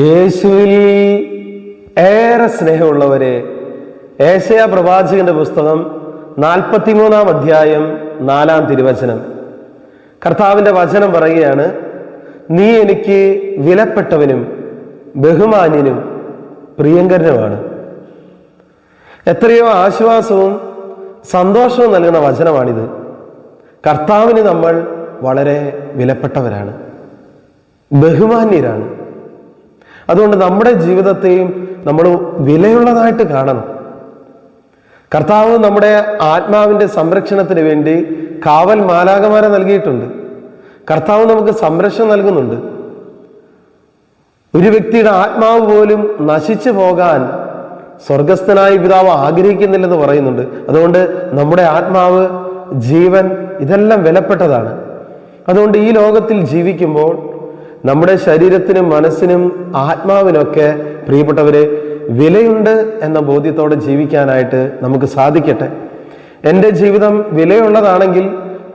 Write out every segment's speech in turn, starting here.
യേശുവിൽ ഏറെ സ്നേഹമുള്ളവരെ ഏശയ പ്രവാചകന്റെ പുസ്തകം നാൽപ്പത്തിമൂന്നാം അധ്യായം നാലാം തിരുവചനം. കർത്താവിന്റെ വചനം പറയുകയാണ് നീ എനിക്ക് വിലപ്പെട്ടവനും ബഹുമാന്യനും പ്രിയങ്കരനുമാണ്. എത്രയോ ആശ്വാസവും സന്തോഷവും നൽകുന്ന വചനമാണിത്. കർത്താവിന് നമ്മൾ വളരെ വിലപ്പെട്ടവരാണ് ബഹുമാന്യരാണ്. അതുകൊണ്ട് നമ്മുടെ ജീവിതത്തെയും നമ്മൾ വിലയുള്ളതായിട്ട് കാണണം. കർത്താവ് നമ്മുടെ ആത്മാവിന്റെ സംരക്ഷണത്തിന് വേണ്ടി കാവൽ മാലാകമാരെ നൽകിയിട്ടുണ്ട്. കർത്താവ് നമുക്ക് സംരക്ഷണം നൽകുന്നുണ്ട്. ഒരു വ്യക്തിയുടെ ആത്മാവ് പോലും നശിച്ചു പോകാൻ സ്വർഗസ്ഥനായ പിതാവ് ആഗ്രഹിക്കുന്നില്ലെന്ന് പറയുന്നുണ്ട്. അതുകൊണ്ട് നമ്മുടെ ആത്മാവ് ജീവൻ ഇതെല്ലാം വിലപ്പെട്ടതാണ്. അതുകൊണ്ട് ഈ ലോകത്തിൽ ജീവിക്കുമ്പോൾ നമ്മുടെ ശരീരത്തിനും മനസ്സിനും ആത്മാവിനൊക്കെ പ്രിയപ്പെട്ടവരെ വിലയുണ്ട് എന്ന ബോധ്യത്തോടെ ജീവിക്കാനായിട്ട് നമുക്ക് സാധിക്കട്ടെ. എന്റെ ജീവിതം വിലയുള്ളതാണെങ്കിൽ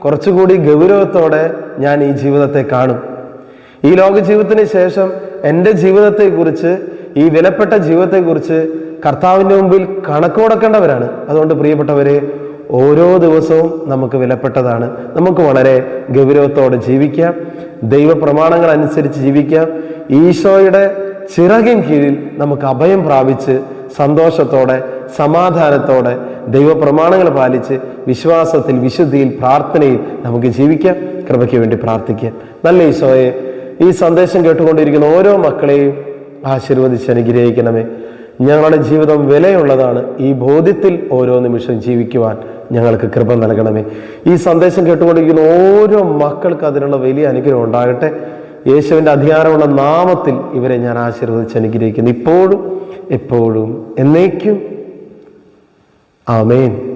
കുറച്ചുകൂടി ഗൗരവത്തോടെ ഞാൻ ഈ ജീവിതത്തെ കാണും. ഈ ലോക ജീവിതത്തിന് ശേഷം എന്റെ ജീവിതത്തെക്കുറിച്ച് ഈ വിലപ്പെട്ട ജീവിതത്തെക്കുറിച്ച് കർത്താവിന്റെ മുമ്പിൽ കണക്ക് കൊടുക്കേണ്ടവരാണ് അതുകൊണ്ട് പ്രിയപ്പെട്ടവരെ ഓരോ ദിവസവും നമുക്ക് വിലപ്പെട്ടതാണ്. നമുക്ക് വളരെ ഗൗരവത്തോടെ ജീവിക്കാം. ദൈവപ്രമാണങ്ങൾ അനുസരിച്ച് ജീവിക്കാം. ഈശോയുടെ ചിറകിൻ കീഴിൽ നമുക്ക് അഭയം പ്രാപിച്ച് സന്തോഷത്തോടെ സമാധാനത്തോടെ ദൈവപ്രമാണങ്ങൾ പാലിച്ച് വിശ്വാസത്തിൽ വിശുദ്ധിയിൽ പ്രാർത്ഥനയിൽ നമുക്ക് ജീവിക്കാം. കൃപയ്ക്ക് വേണ്ടി പ്രാർത്ഥിക്കാം. നല്ല ഈശോയെ ഈ സന്ദേശം കേട്ടുകൊണ്ടിരിക്കുന്ന ഓരോ മക്കളെയും ആശീർവദിച്ച് അനുഗ്രഹിക്കണമേ. ഞങ്ങളുടെ ജീവിതം വിലയുള്ളതാണ്. ഈ ബോധ്യത്തിൽ ഓരോ നിമിഷം ജീവിക്കുവാൻ ഞങ്ങൾക്ക് കൃപ നൽകണമേ. ഈ സന്ദേശം കേട്ടുകൊണ്ടിരിക്കുന്ന ഓരോ മക്കൾക്ക് അതിനുള്ള വലിയ അനുഗ്രഹം ഉണ്ടാകട്ടെ. യേശുവിന്റെ അധികാരമുള്ള നാമത്തിൽ ഇവരെ ഞാൻ ആശീർവദിച്ച് അനുഗ്രഹിക്കുന്നു. ഇപ്പോഴും എപ്പോഴും എന്നേക്കും. ആമേൻ.